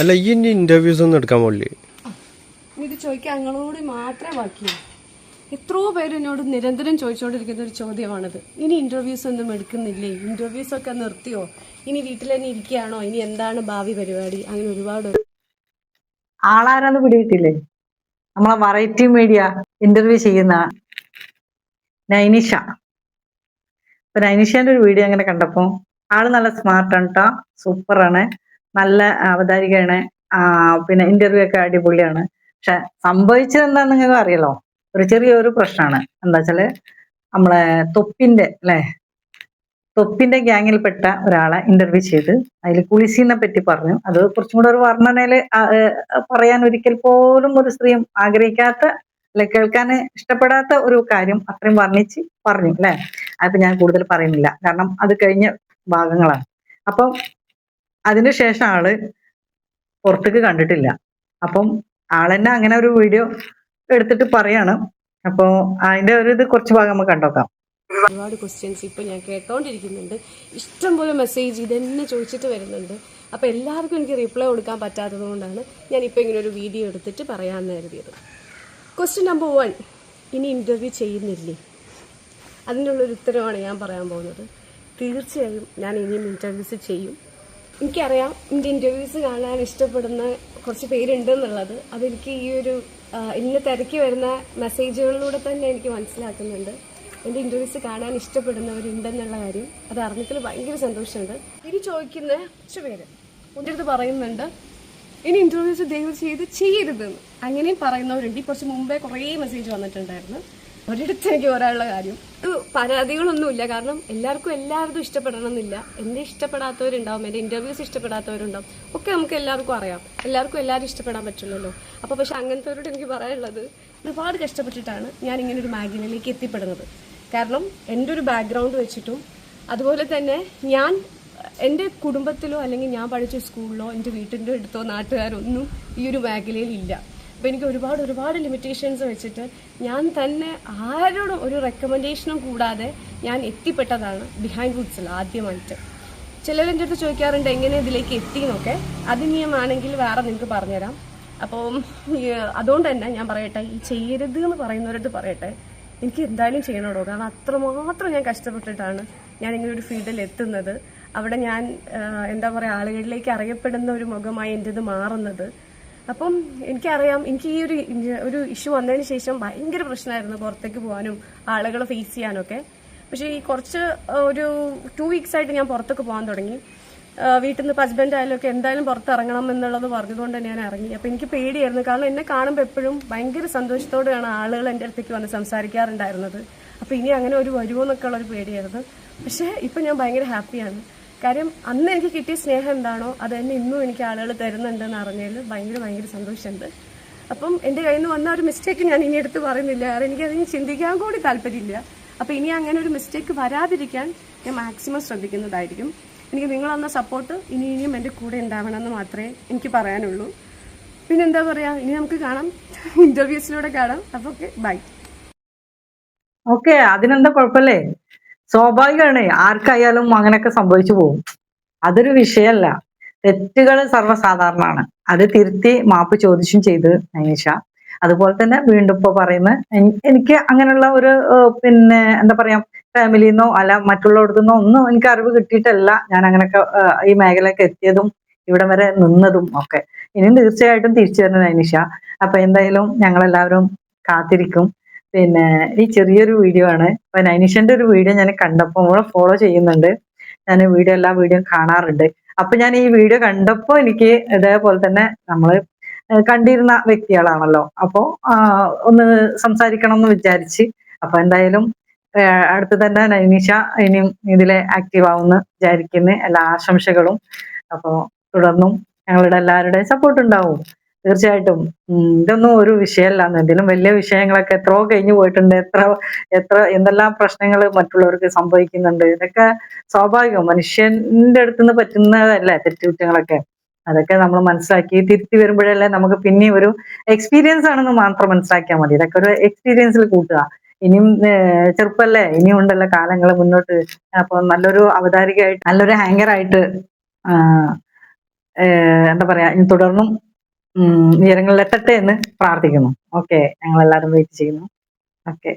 അല്ല ഈ ഇനി ഇന്റർവ്യൂസ് ഒന്നും എടുക്കാൻ പോലെ ഇത് ചോദിക്കാൻ ഞങ്ങളോട് മാത്രമേ ബാക്കിയുള്ളൂ എത്രയോ പേര് എന്നോട് നിരന്തരം ചോദിച്ചുകൊണ്ടിരിക്കുന്ന ഒരു ചോദ്യമാണിത്. ഇനി ഇന്റർവ്യൂസ് ഒന്നും എടുക്കുന്നില്ലേ? ഇന്റർവ്യൂസ് ഒക്കെ നിർത്തിയോ? ഇനി വീട്ടിൽ തന്നെ ഇരിക്കുകയാണോ? ഇനി എന്താണ് ഭാവി പരിപാടി? അങ്ങനെ ഒരുപാട് ആളാരാന്ന് പിടികിട്ടില്ലേ? നമ്മളെ വെറൈറ്റി മീഡിയ ഇന്റർവ്യൂ ചെയ്യുന്ന നൈനിഷ. അപ്പൊ നൈനിഷന്റെ ഒരു വീഡിയോ അങ്ങനെ കണ്ടപ്പോ ആൾ നല്ല സ്മാർട്ടാണ് കേട്ടോ സൂപ്പറാണ് നല്ല അവതാരികയാണ്. പിന്നെ ഇന്റർവ്യൂ ഒക്കെ അടിപൊളിയാണ്. പക്ഷെ സംഭവിച്ചത് എന്താന്ന് നിങ്ങൾക്ക് അറിയാലോ? ഒരു ചെറിയൊരു പ്രശ്നമാണ് എന്താ വെച്ചാൽ നമ്മളെ തൊപ്പിന്റെ അല്ലെ? തൊപ്പിന്റെ ഗ്യാങ്ങിൽപ്പെട്ട ഒരാളെ ഇന്റർവ്യൂ ചെയ്ത് അതിൽ കുളിസിനെ പറ്റി പറഞ്ഞു. അത് കുറച്ചും കൂടെ ഒരു വർണനയിൽ പറയാൻ ഒരിക്കൽ പോലും ഒരു സ്ത്രീയും ആഗ്രഹിക്കാത്ത അല്ലെ കേൾക്കാൻ ഇഷ്ടപ്പെടാത്ത ഒരു കാര്യം അത്രയും വർണിച്ച് പറഞ്ഞു അല്ലെ? അതിപ്പോ ഞാൻ കൂടുതൽ പറയുന്നില്ല. കാരണം അത് കഴിഞ്ഞ ഭാഗങ്ങളാണ്. അപ്പം അതിനുശേഷം ആൾ പുറത്തേക്ക് കണ്ടിട്ടില്ല. അപ്പം ആളെന്നെ അങ്ങനെ ഒരു വീഡിയോ എടുത്തിട്ട് പറയാണ്. അപ്പോ അതിന്റെ ഒരു ഇത് കുറച്ച് ഭാഗം നമുക്ക് കണ്ടോക്കാം ഒരുപാട് ക്വസ്റ്റ്യൻസ് ഇപ്പൊ ഞാൻ കേട്ടോണ്ടിരിക്കുന്നുണ്ട്. ഇഷ്ടംപോലെ മെസ്സേജ് ഇതെന്നെ ചോദിച്ചിട്ട് വരുന്നുണ്ട്. അപ്പൊ എല്ലാവർക്കും എനിക്ക് റിപ്ലൈ കൊടുക്കാൻ പറ്റാത്തത് കൊണ്ടാണ് ഞാൻ ഇപ്പൊ ഇങ്ങനെ ഒരു വീഡിയോ എടുത്തിട്ട് പറയാൻ കരുതിയത്. ക്വസ്റ്റ്യൻ നമ്പർ വൺ ഇനി ഇന്റർവ്യൂ ചെയ്യുന്നില്ലേ? അതിനുള്ളൊരു ഉത്തരവാണ് ഞാൻ പറയാൻ പോകുന്നത്. തീർച്ചയായും ഞാൻ ഇനിയും ഇന്റർവ്യൂസ് ചെയ്യും. എനിക്കറിയാം എന്റെ ഇന്റർവ്യൂസ് കാണാൻ ഇഷ്ടപ്പെടുന്ന കുറച്ച് പേരുണ്ട് എന്നുള്ളത് അതെനിക്ക് ഈ ഒരു ഇന്ന് തിരക്കി വരുന്ന മെസ്സേജുകളിലൂടെ തന്നെ എനിക്ക് മനസ്സിലാക്കുന്നുണ്ട്. എന്റെ ഇന്റർവ്യൂസ് കാണാൻ ഇഷ്ടപ്പെടുന്നവരുണ്ടെന്നുള്ള കാര്യം. അത് അറിഞ്ഞതിൽ ഭയങ്കര സന്തോഷമുണ്ട്. ഇനി ചോദിക്കുന്ന കുറച്ച് പേര് എന്റെ അടുത്ത് പറയുന്നുണ്ട് ഇനി ഇന്റർവ്യൂസ് ദയവ് ചെയ്ത് ചെയ്യരുതെന്ന്. അങ്ങനെയും പറയുന്നവരുണ്ട്. ഈ കുറച്ച് മുമ്പേ കുറേ മെസ്സേജ് വന്നിട്ടുണ്ടായിരുന്നു. ഒരിടത്ത് എനിക്ക് പറയാനുള്ള കാര്യം പരാതികളൊന്നുമില്ല. കാരണം എല്ലാവർക്കും എല്ലാവർക്കും ഇഷ്ടപ്പെടണമെന്നില്ല. എന്നെ ഇഷ്ടപ്പെടാത്തവരുണ്ടാവും എന്റെ ഇന്റർവ്യൂസ് ഇഷ്ടപ്പെടാത്തവരുണ്ടാവും. ഒക്കെ നമുക്ക് എല്ലാവർക്കും അറിയാം. എല്ലാവർക്കും എല്ലാവരും ഇഷ്ടപ്പെടാൻ പറ്റില്ലല്ലോ. അപ്പോൾ പക്ഷെ അങ്ങനത്തെവരോട് എനിക്ക് പറയാനുള്ളത് ഒരുപാട് കഷ്ടപ്പെട്ടിട്ടാണ് ഞാൻ ഇങ്ങനെ ഒരു മാഗിനിലേക്ക് എത്തിപ്പെടുന്നത്. കാരണം എന്റെ ഒരു ബാക്ക്ഗ്രൗണ്ട് വെച്ചിട്ടും അതുപോലെ തന്നെ ഞാൻ എന്റെ കുടുംബത്തിലോ അല്ലെങ്കിൽ ഞാൻ പഠിച്ച സ്കൂളിലോ എന്റെ വീട്ടിന്റെ അടുത്തോ നാട്ടുകാരൊന്നും ഈ ഒരു മേഖലയിൽ ഇല്ല. അപ്പോൾ എനിക്ക് ഒരുപാട് ഒരുപാട് ലിമിറ്റേഷൻസ് വെച്ചിട്ട് ഞാൻ തന്നെ ആരോടും ഒരു റെക്കമെൻഡേഷനും കൂടാതെ ഞാൻ എത്തിപ്പെട്ടതാണ് ബിഹൈൻഡ് വുഡ്സിൽ ആദ്യമായിട്ട്. ചിലരെന്റെ അടുത്ത് ചോദിക്കാറുണ്ട് എങ്ങനെ ഇതിലേക്ക് എത്തി എന്നൊക്കെ. അത് നിയമാണെങ്കിൽ വേറെ നിങ്ങൾക്ക് പറഞ്ഞുതരാം. അപ്പോൾ അതുകൊണ്ട് തന്നെ ഞാൻ പറയട്ടെ ഈ ചെയ്യരുത് എന്ന് പറയുന്നവരടുത്ത് പറയട്ടെ. എനിക്ക് എന്തായാലും ചെയ്യണോടോ? കാരണം അത്രമാത്രം ഞാൻ കഷ്ടപ്പെട്ടിട്ടാണ് ഞാൻ ഇങ്ങനെ ഒരു ഫീൽഡിൽ എത്തുന്നത്. അവിടെ ഞാൻ എന്താ പറയുക ആളുകളിലേക്ക് അറിയപ്പെടുന്ന ഒരു മുഖമായി എന്റെത് മാറുന്നത്. അപ്പം എനിക്കറിയാം എനിക്ക് ഈ ഒരു ഒരു ഇഷ്യൂ വന്നതിന് ശേഷം ഭയങ്കര പ്രശ്നമായിരുന്നു പുറത്തേക്ക് പോകാനും ആളുകളെ ഫേസ് ചെയ്യാനൊക്കെ പക്ഷേ ഈ കുറച്ച് ഒരു ടു വീക്സ് ആയിട്ട് ഞാൻ പുറത്തൊക്കെ പോകാൻ തുടങ്ങി. വീട്ടിൽ നിന്ന് ഹസ്ബൻഡ് ആയാലും ഒക്കെ എന്തായാലും പുറത്തിറങ്ങണം എന്നുള്ളത് പറഞ്ഞതുകൊണ്ട് തന്നെ ഞാൻ ഇറങ്ങി. അപ്പം എനിക്ക് പേടിയായിരുന്നു. കാരണം എന്നെ കാണുമ്പോൾ എപ്പോഴും ഭയങ്കര സന്തോഷത്തോടെയാണ് ആളുകൾ എന്റെ അടുത്തേക്ക് വന്ന് സംസാരിക്കാറുണ്ടായിരുന്നത്. അപ്പം ഇനി അങ്ങനെ ഒരു വരുമോ എന്നൊക്കെ ഒരു പേടിയായിരുന്നു. പക്ഷേ ഇപ്പം ഞാൻ ഭയങ്കര ഹാപ്പിയാണ് കാര്യം അന്ന് എനിക്ക് കിട്ടിയ സ്നേഹം എന്താണോ അത് തന്നെ ഇന്നും എനിക്ക് ആളുകൾ തരുന്നുണ്ടെന്ന് അറിഞ്ഞതിൽ ഭയങ്കര ഭയങ്കര സന്തോഷമുണ്ട്. അപ്പം എന്റെ കയ്യിൽ നിന്ന് വന്ന ഒരു മിസ്റ്റേക്ക് ഞാൻ ഇനി എടുത്ത് പറയുന്നില്ല. കാരണം എനിക്ക് അതിന് ചിന്തിക്കാൻ കൂടി താല്പര്യമില്ല. അപ്പം ഇനി അങ്ങനെ ഒരു മിസ്റ്റേക്ക് വരാതിരിക്കാൻ ഞാൻ മാക്സിമം ശ്രദ്ധിക്കുന്നതായിരിക്കും. എനിക്ക് നിങ്ങൾ തന്ന സപ്പോർട്ട് ഇനി ഇനിയും എന്റെ കൂടെ ഉണ്ടാവണമെന്ന് മാത്രമേ എനിക്ക് പറയാനുള്ളൂ. പിന്നെ എന്താ പറയുക ഇനി നമുക്ക് കാണാം. ഇന്റർവ്യൂസിലൂടെ കാണാം. അപ്പോൾ ഓക്കെ ബൈ ഓക്കെ അതിനെന്താ കുഴപ്പമില്ലേ? സ്വാഭാവികമാണ്. ആർക്കായാലും അങ്ങനെയൊക്കെ സംഭവിച്ചു പോകും. അതൊരു വിഷയമല്ല. തെറ്റുകൾ സർവസാധാരണമാണ്. അത് തിരുത്തി മാപ്പ് ചോദിച്ചും ചെയ്ത് നൈനിഷ. അതുപോലെ തന്നെ വീണ്ടും ഇപ്പൊ പറയുന്ന എനിക്ക് അങ്ങനെയുള്ള ഒരു പിന്നെ എന്താ പറയാ ഫാമിലിയിൽ നിന്നോ അല്ല മറ്റുള്ളവരുടെ നിന്നോ ഒന്നും എനിക്ക് അറിവ് കിട്ടിയിട്ടല്ല ഞാൻ അങ്ങനെയൊക്കെ ഈ മേഖലയൊക്കെ എത്തിയതും ഇവിടെ വരെ നിന്നതും ഒക്കെ. ഇനിയും തീർച്ചയായിട്ടും തിരിച്ചു വരുന്ന നൈനിഷ. അപ്പൊ എന്തായാലും ഞങ്ങൾ എല്ലാവരും കാത്തിരിക്കും. പിന്നെ ഈ ചെറിയൊരു വീഡിയോ ആണ്. അപ്പൊ നൈനിഷന്റെ ഒരു വീഡിയോ ഞാൻ കണ്ടപ്പോൾ നമ്മളെ ഫോളോ ചെയ്യുന്നുണ്ട്. ഞാൻ വീഡിയോ എല്ലാ വീഡിയോ കാണാറുണ്ട്. അപ്പൊ ഞാൻ ഈ വീഡിയോ കണ്ടപ്പോ എനിക്ക് ഇതേപോലെ തന്നെ നമ്മൾ കണ്ടിരുന്ന വ്യക്തികളാണല്ലോ. അപ്പോ ഒന്ന് സംസാരിക്കണം എന്ന് വിചാരിച്ച് അപ്പൊ എന്തായാലും അടുത്ത് തന്നെ നൈനിഷ ഇനിയും ഇതിലെ ആക്റ്റീവ് ആവുമെന്ന് വിചാരിക്കുന്ന. എല്ലാ ആശംസകളും. അപ്പോ തുടർന്നും ഞങ്ങളുടെ എല്ലാവരുടെയും സപ്പോർട്ട് ഉണ്ടാവും. തീർച്ചയായിട്ടും. ഇതൊന്നും ഒരു വിഷയമല്ല. എന്തെങ്കിലും വലിയ വിഷയങ്ങളൊക്കെ എത്രയോ കഴിഞ്ഞു പോയിട്ടുണ്ട്. എത്ര എത്ര എന്തെല്ലാം പ്രശ്നങ്ങൾ മറ്റുള്ളവർക്ക് സംഭവിക്കുന്നുണ്ട്. ഇതൊക്കെ സ്വാഭാവികം. മനുഷ്യന്റെ അടുത്ത് നിന്ന് പറ്റുന്നതല്ല തെറ്റുകുറ്റങ്ങളൊക്കെ. അതൊക്കെ നമ്മൾ മനസ്സിലാക്കി തിരുത്തി വരുമ്പോഴല്ലേ നമുക്ക് പിന്നെ ഒരു എക്സ്പീരിയൻസ് ആണെന്ന് മാത്രം മനസ്സിലാക്കിയാൽ മതി. ഇതൊക്കെ ഒരു എക്സ്പീരിയൻസിൽ കൂട്ടുക. ഇനിയും ചെറുപ്പല്ലേ? ഇനിയും ഉണ്ടല്ലോ കാലങ്ങൾ മുന്നോട്ട്. അപ്പൊ നല്ലൊരു അവതാരികയായിട്ട് നല്ലൊരു ഏഹ് എന്താ പറയാ ഇനി തുടർന്നും ഉയരങ്ങളിലെത്തട്ടെ എന്ന് പ്രാർത്ഥിക്കുന്നു. ഓക്കെ ഞങ്ങൾ എല്ലാവരും വെയിറ്റ് ചെയ്യുന്നു. ഓക്കെ.